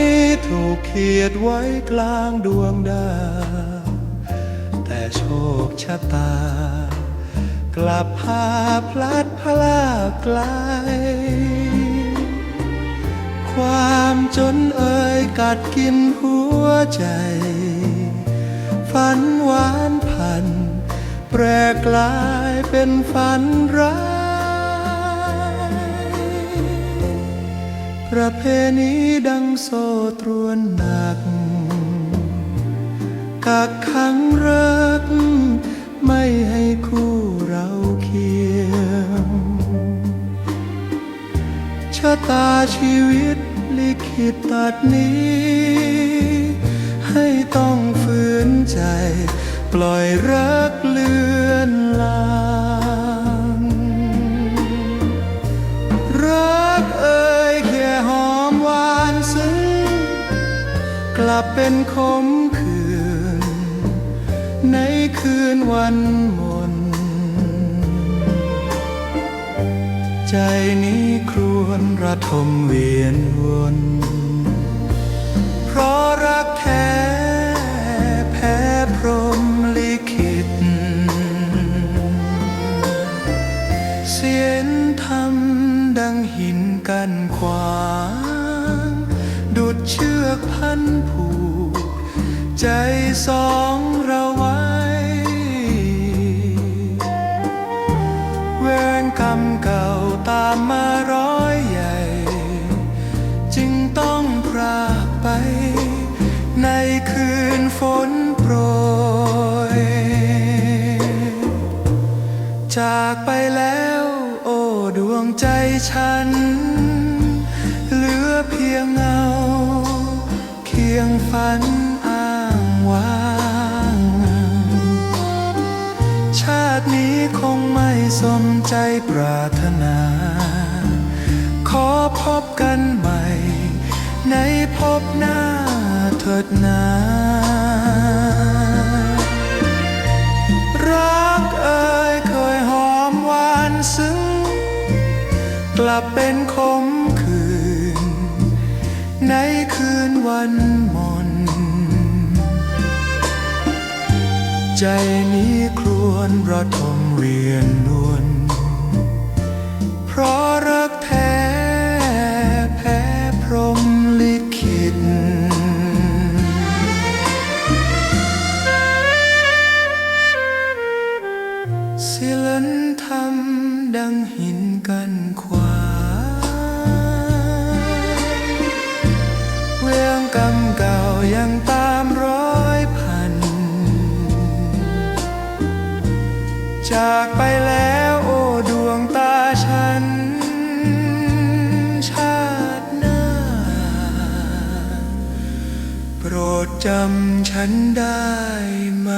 นี้ถูกเขียดไว้กลางดวงดาว แต่โชคชะตา กลับพาพลัดพลากไกล ความจนเอ่ยกัดกินหัวใจ ฝันหวานพัน แปรกลายเป็นฝันร้าย ประเพณีดังโซตรวนหนัก กักขังรัก ไม่ให้คู่เราเคียงชะตาชีวิตลิขิตตัดนี้ ให้ต้องฝืนใจ ปล่อยรัก ลับเป็นคมคืน ในคืนวันมน ใจนี้ครวญระทมเวียนวน เพราะรักแท้แพ้พรหมลิขิต เสียนทำดังหินกันขวาง เชือกพันผูก ใจสองเราไว้ เวรกรรมเก่าตามมาร้อยใหญ่ จึงต้องพรากไป ในคืนฝนโปรย จากไปแล้วโอ้ดวงใจฉัน เหลือเพียงเงา ยงฝันอ้างว้างชาตินี้คงไม่สมใจปรารถนา ขอพบกันใหม่ ในพบหน้าเถิดนารักเอ่ยเคยหอมหวานซึ้ง กลับเป็นคมคืนในคืน วันมนใจนี้ครวญระทมเวียนนวลเพราะรัก จากไปแล้วโอ้ดวงตาฉัน ชาติหน้า โปรดจำฉันได้ไหม